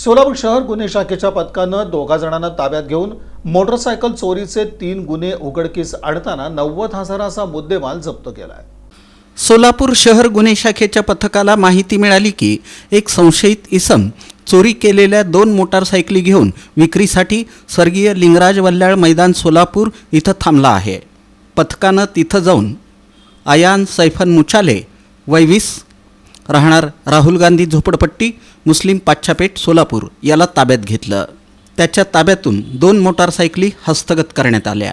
सोलापूर शहर गुन्हे शाखेच्या पथकानं दोघा जणांना ताब्यात घेऊन मोटरसायकल चोरीचे तीन गुन्हे उघडकीस आणताना नव्वद हजाराचा मुद्देमाल जप्त केलाय. सोलापूर शहर गुन्हे शाखेच्या पथकाला माहिती मिळाली की एक संशयित इसम चोरी केलेल्या दोन मोटारसायकली घेऊन विक्रीसाठी स्वर्गीय लिंगराज वल्ल्याळ मैदान सोलापूर इथं थांबला आहे. पथकानं तिथं जाऊन अयान सैफन मुचाले वैवीस राहणार राहुल गांधी झोपडपट्टी मुस्लिम पाच्छापेठ सोलापूर याला ताब्यात घेतलं. त्याच्या ताब्यातून दोन मोटारसायकली हस्तगत करण्यात आल्या.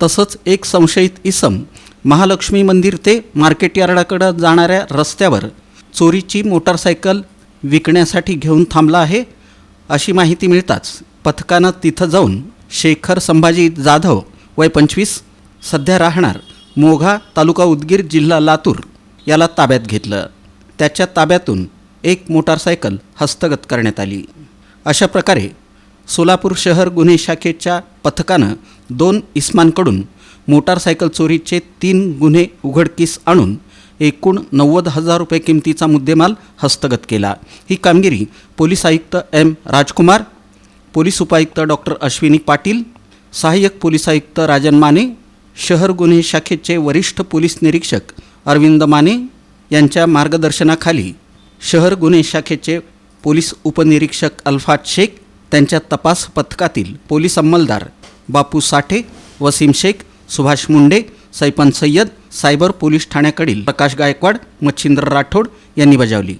तसंच एक संशयित इसम महालक्ष्मी मंदिर ते मार्केट यार्डाकडं जाणाऱ्या रस्त्यावर चोरीची मोटारसायकल विकण्यासाठी घेऊन थांबला आहे अशी माहिती मिळताच पथकानं तिथं जाऊन शेखर संभाजी जाधव वय पंचवीस सध्या राहणार मोघा तालुका उदगीर जिल्हा लातूर याला ताब्यात घेतलं. त्याच्या ताब्यातून एक मोटारसायकल हस्तगत करण्यात आली. अशा प्रकारे सोलापूर शहर गुन्हे शाखेच्या पथकानं दोन इस्मांकडून मोटारसायकल चोरीचे तीन गुन्हे उघडकीस आणून एकूण नव्वद हजार रुपये किमतीचा मुद्देमाल हस्तगत केला. ही कामगिरी पोलीस आयुक्त एम. राजकुमार पोलीस उपायुक्त डॉक्टर अश्विनी पाटील सहाय्यक पोलीस आयुक्त राजन माने शहर गुन्हे शाखेचे वरिष्ठ पोलीस निरीक्षक अरविंद माने यांच्या मार्गदर्शनाखाली शहर गुन्हे शाखेचे पोलीस उपनिरीक्षक अल्फात शेख त्यांच्या तपास पथकातील पोलीस अंमलदार बापू साठे वसीम शेख सुभाष मुंडे सैपन सय्यद सायबर पोलीस ठाण्याकडील प्रकाश गायकवाड मच्छिंद्र राठोड यांनी बजावली.